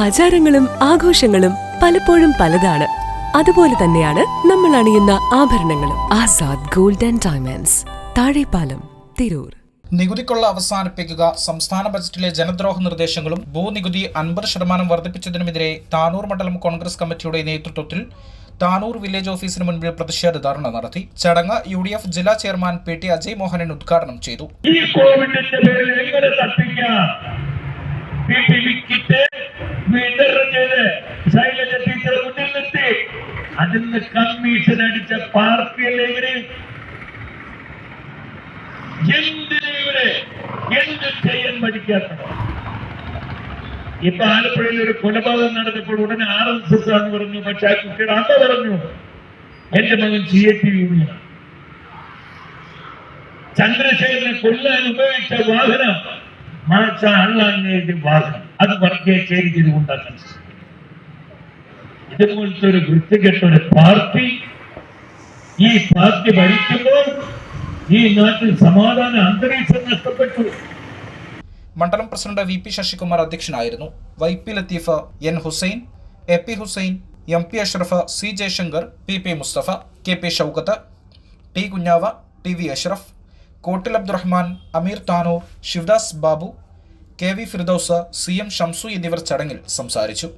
ആചാരങ്ങളും ആഘോഷങ്ങളും പലപ്പോഴും പലതാണ്. അതുപോലെ തന്നെയാണ് നമ്മൾ അണിയുന്ന ആഭരണങ്ങളും. Azad gold and diamonds Thazhepalam Tirur. നികുതിക്കൊള്ള അവസാനിപ്പിക്കുക സംസ്ഥാന ബജറ്റിലെ ജനദ്രോഹ നിർദ്ദേശങ്ങളും ഭൂനികുതി അൻപത് ശതമാനം വർദ്ധിപ്പിച്ചതിനുമെതിരെ താനൂർ മണ്ഡലം കോൺഗ്രസ് കമ്മിറ്റിയുടെ നേതൃത്വത്തിൽ താനൂർ വില്ലേജ് ഓഫീസിന് മുൻപിൽ പ്രതിഷേധ ധർണ നടത്തി. ചടങ്ങ് യു ഡി എഫ് ജില്ലാ chairman P T Ajay Mohanan ഉദ്ഘാടനം ചെയ്തു. വിതരണം ചെയ്ത് ശൈലജ ടീച്ചർ മുന്നിൽ നിർത്തി അതിന് കമ്മീഷൻ അടിച്ച പാർട്ടിയല്ലേ ഇവർ? എന്തിനാ ഇവർ? എന്ത് ചെയ്യാൻ പഠിക്കാത്തത്? ഇപ്പൊ ആലപ്പുഴയിൽ ഒരു കൊലപാതകം നടന്നപ്പോൾ ഉടനെ ആർ എസ് എസ് ആണെന്ന് പറഞ്ഞു പക്ഷെ ആ കുട്ടിയുടെ അമ്മ പറഞ്ഞു എന്റെ മകൻ സി എ ടി യൂണിയനാണ്. ചന്ദ്രശേഖരനെ കൊല്ലാൻ ഉപയോഗിച്ച വാഹനം മാച്ച അള്ളാങ്ങയുടെ വാഹനം. അത് വർഗീയ വർഗീയച്ചേരി ചെയ്തുകൊണ്ടാക്കാൻ ഇതുപോലത്തെ ഒരു വൃത്തികെട്ട ഒരു പാർട്ടി ഈ പാർട്ടി ഭരിക്കുമ്പോൾ ഈ നാട്ടിൽ സമാധാന അന്തരീക്ഷം നഷ്ടപ്പെട്ടു. മണ്ഡലം പ്രസിഡന്റ് വി പി ശശികുമാർ അധ്യക്ഷനായിരുന്നു. Y P Latheef N Hussain A P Hussain M P Ashraf C Jayashankar P P Musthafa K P Shoukath T Kunjava T V Ashraf Kottil Abdurahman Ameer Tanur Sivadas Babu K V Firdousa C M Shamsu എന്നിവർ ചടങ്ങിൽ സംസാരിച്ചു.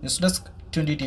News desk twenty T